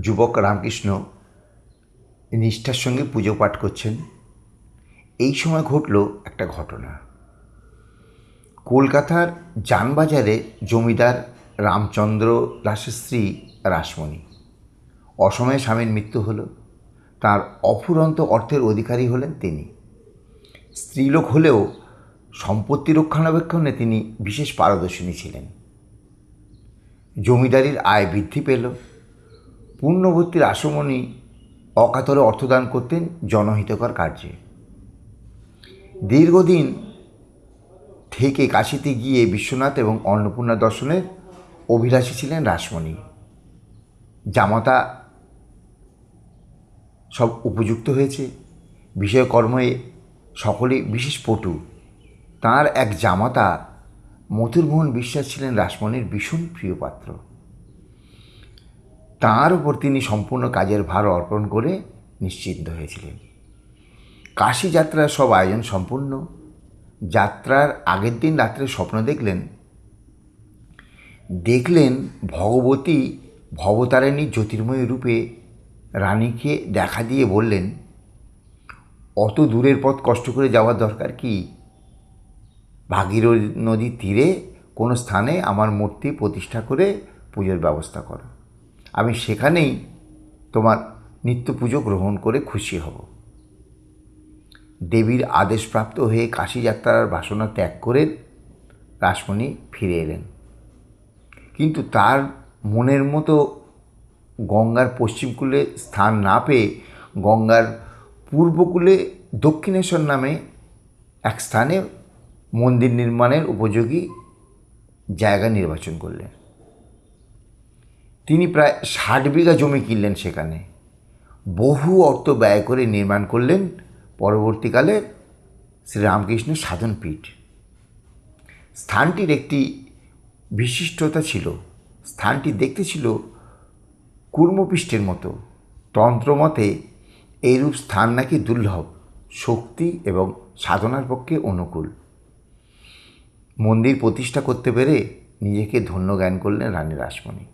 যুবক রামকৃষ্ণ নিষ্ঠার সঙ্গে পুজো পাঠ করছেন। এই সময় ঘটল একটা ঘটনা। কলকাতার যানবাজারে জমিদার রামচন্দ্র দাসের স্ত্রী রাসমণি। অসময়ে স্বামীর মৃত্যু হল। তার অফুরন্ত অর্থের অধিকারী হলেন তিনি। স্ত্রীলোক হলেও সম্পত্তি রক্ষণাবেক্ষণে তিনি বিশেষ পারদর্শিনী ছিলেন। জমিদারির আয় বৃদ্ধি পেল। পূর্ণবর্তী রাসমণি অকাতরে অর্থদান করতেন জনহিতকর কার্যে। দীর্ঘদিন থেকে কাশিতে গিয়ে বিশ্বনাথ এবং অন্নপূর্ণা দর্শনের অভিলাষী ছিলেন রাসমণি। জামাতা সব উপযুক্ত হয়েছে। বিষয়কর্মে সকলেই বিশেষ পটু। তার এক জামাতা মথুরমোহন বিশ্বাস ছিলেন রাসমণির ভীষণ প্রিয় পাত্র। তাঁর উপর তিনি সম্পূর্ণ কাজের ভার অর্পণ করে নিশ্চিন্ত হয়েছিলেন। কাশী যাত্রার সব আয়োজন সম্পূর্ণ। যাত্রার আগের দিন রাত্রে স্বপ্ন দেখলেন। দেখলেন ভগবতী ভবতারিণী জ্যোতির্ময় রূপে রানীকে দেখা দিয়ে বললেন, অত দূরের পথ কষ্ট করে যাওয়ার দরকার কি? ভাগীরথী নদীর তীরে কোনো স্থানে আমার মূর্তি প্রতিষ্ঠা করে পুজোর ব্যবস্থা করো। আমি সেখানেই তোমার নিত্য পুজো গ্রহণ করে খুশি হব। দেবীর আদেশপ্রাপ্ত হয়ে কাশী যাত্রার বাসনা ত্যাগ করে রাসমণি ফিরে এলেন। কিন্তু তার মনের মতো গঙ্গার পশ্চিমকূলে স্থান না পেয়ে গঙ্গার পূর্বকূলে দক্ষিণেশ্বর নামে এক স্থানে মন্দির নির্মাণের উপযোগী জায়গা নির্বাচন করলেন। তিনি প্রায় ষাট বিঘা জমি কিনলেন সেখানে। বহু অর্থ ব্যয় করে নির্মাণ করলেন পরবর্তীকালে শ্রীরামকৃষ্ণ সাধনপীঠ। স্থানটির একটি বিশিষ্টতা ছিল, স্থানটি দেখতে ছিল কুর্মপৃষ্ঠের মতো। তন্ত্রমতে এইরূপ স্থান নাকি দুর্লভ, শক্তি এবং সাধনার পক্ষে অনুকূল। মন্দির প্রতিষ্ঠা করতে পেরে নিজেকে ধন্য জ্ঞান করলেন রানী রাসমণি।